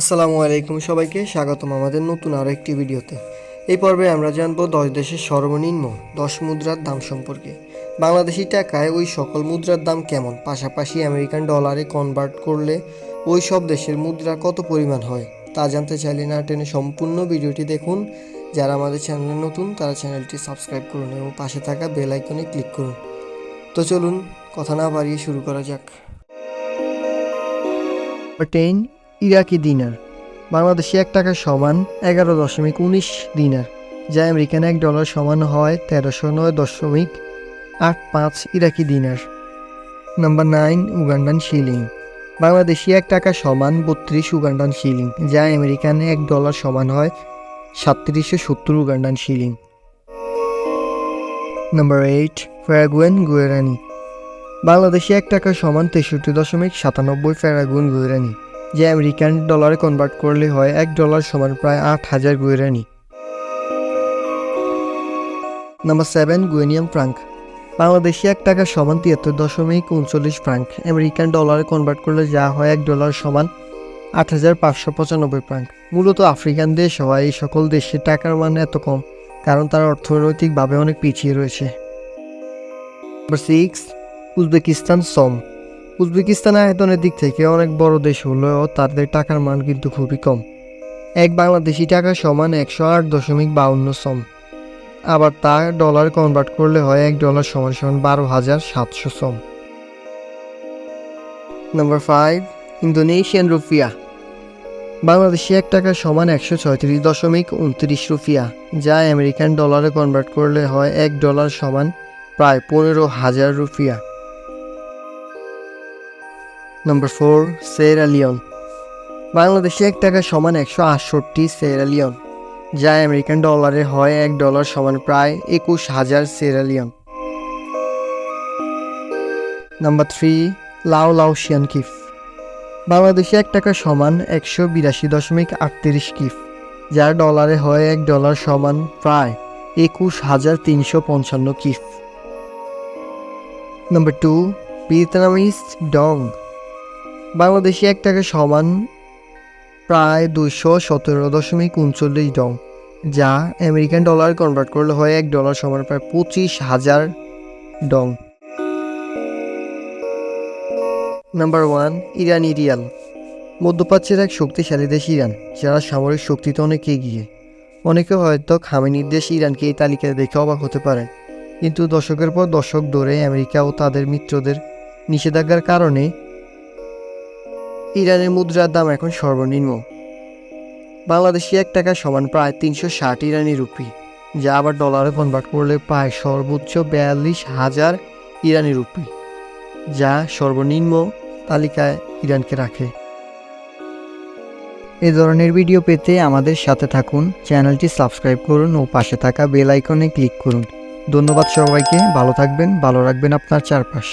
আসসালামু আলাইকুম সবাইকে, স্বাগতম আমাদের নতুন আরও একটি ভিডিওতে। এই পর্বে আমরা জানব দশ দেশের সর্বনিম্ন দশ মুদ্রার দাম সম্পর্কে। বাংলাদেশি টাকায় ওই সকল মুদ্রার দাম কেমন? পাশাপাশি আমেরিকান ডলারে কনভার্ট করলে ওই সব দেশের মুদ্রা কত পরিমাণ হয়, তা জানতে চাইলে না টেনে সম্পূর্ণ ভিডিওটি দেখুন। যারা আমাদের চ্যানেলে নতুন, তারা চ্যানেলটি সাবস্ক্রাইব করুন এবং পাশে থাকা বেল আইকনে ক্লিক করুন। তো চলুন, কথা না বাড়িয়ে শুরু করা যাক। টেন ইরাকি দিনার। বাংলাদেশি এক টাকা সমান এগারো দশমিক উনিশ দিনার, যা আমেরিকান এক ডলার সমান হয় তেরোশো নয় দশমিক আট পাঁচ Iraqi dinar. Number nine, Ugandan shilling. Bangladeshi এক টাকা সমান বত্রিশ উগান্ডান শিলিং, যা আমেরিকান এক ডলার সমান হয় সাতত্রিশশো সত্তর Ugandan shilling. Number eight Paraguayan guarani. Bangladeshi এক টাকা সমান তেষট্টি দশমিক সাতানব্বই ফ্যারাগুন গুয়েরানি। যে আমেরিকান ডলারে কনভার্ট করলে হয় এক ডলার সমান প্রায় আট হাজার guarani. Number seven Guinean franc. Bangladeshi এক টাকা সমান তিয়াত্তর দশমিক উনচল্লিশ ফ্রাঙ্ক। আমেরিকান ডলারে কনভার্ট করলে যা হয় এক ডলার সমান আট হাজার পাঁচশো পঁচানব্বই ফ্রাঙ্ক। মূলত আফ্রিকান দেশ হওয়ায় এই সকল দেশের টাকার মান এত কম, কারণ তারা অর্থনৈতিকভাবে অনেক পিছিয়ে রয়েছে। Number six Uzbekistan, som. Uzbekistan আয়তনের দিক থেকে অনেক বড় দেশ হলেও তাদের টাকার মান কিন্তু খুবই কম। এক বাংলাদেশি টাকা সমান একশো আট দশমিক বাউন্ন সম আবার তা ডলার কনভার্ট করলে হয় এক ডলার সমান সমান বারো হাজার সাতশো som number five Indonesian rupiah Bangladeshi এক টাকা সমান একশো ছয়ত্রিশ দশমিক উনত্রিশ রুপিয়া যা আমেরিকান ডলারে কনভার্ট করলে হয় এক ডলার সমান প্রায় পনেরো হাজার রুপিয়া নম্বর ফোর সেরালিয়ন বাংলাদেশে এক টাকা সমান একশো আটষট্টি সেরালিয়ন যা আমেরিকান ডলারে হয় এক ডলার সমান প্রায় একুশ হাজার Sierra Leone number three Laotian kip. বাংলাদেশে এক টাকা সমান একশো বিরাশি দশমিক আটত্রিশ কিফ, যার ডলারে হয় এক ডলার সমান প্রায় একুশ হাজার তিনশো পঞ্চান্ন kip. Number two Vietnamese dong. Bangladeshi এক টাকা সমান প্রায় দুশো সতেরো দশমিক উনচল্লিশ ডং, যা আমেরিকান ডলার কনভার্ট করলে হয় এক ডলার সমান প্রায় পঁচিশ হাজার ডং। নাম্বার ওয়ান ইরানি রিয়াল মধ্যপ্রাচ্যের এক শক্তিশালী দেশ ইরান, যারা সামরিক শক্তিতে অনেক এগিয়ে। অনেকে হয়তো খামেনির দেশ ইরানকে এই তালিকায় দেখে অবাক হতে পারে কিন্তু দশকের পর দশক ধরে আমেরিকা ও তাদের মিত্রদের নিষেধাজ্ঞার কারণে ইরানের মুদ্রার দাম এখন সর্বনিম্ন। বাংলাদেশি এক টাকা সমান প্রায় তিনশো ষাট ইরানি রুপি, যা আবার ডলারে কনভার্ট করলে প্রায় সর্বোচ্চ বিয়াল্লিশ হাজার ইরানি রুপি, যা সর্বনিম্ন তালিকায় ইরানকে রাখে। এ ধরনের ভিডিও পেতে আমাদের সাথে থাকুন, চ্যানেলটি সাবস্ক্রাইব করুন ও পাশে থাকা বেল আইকনে ক্লিক করুন। ধন্যবাদ সবাইকে, ভালো থাকবেন, ভালো রাখবেন আপনার চারপাশ।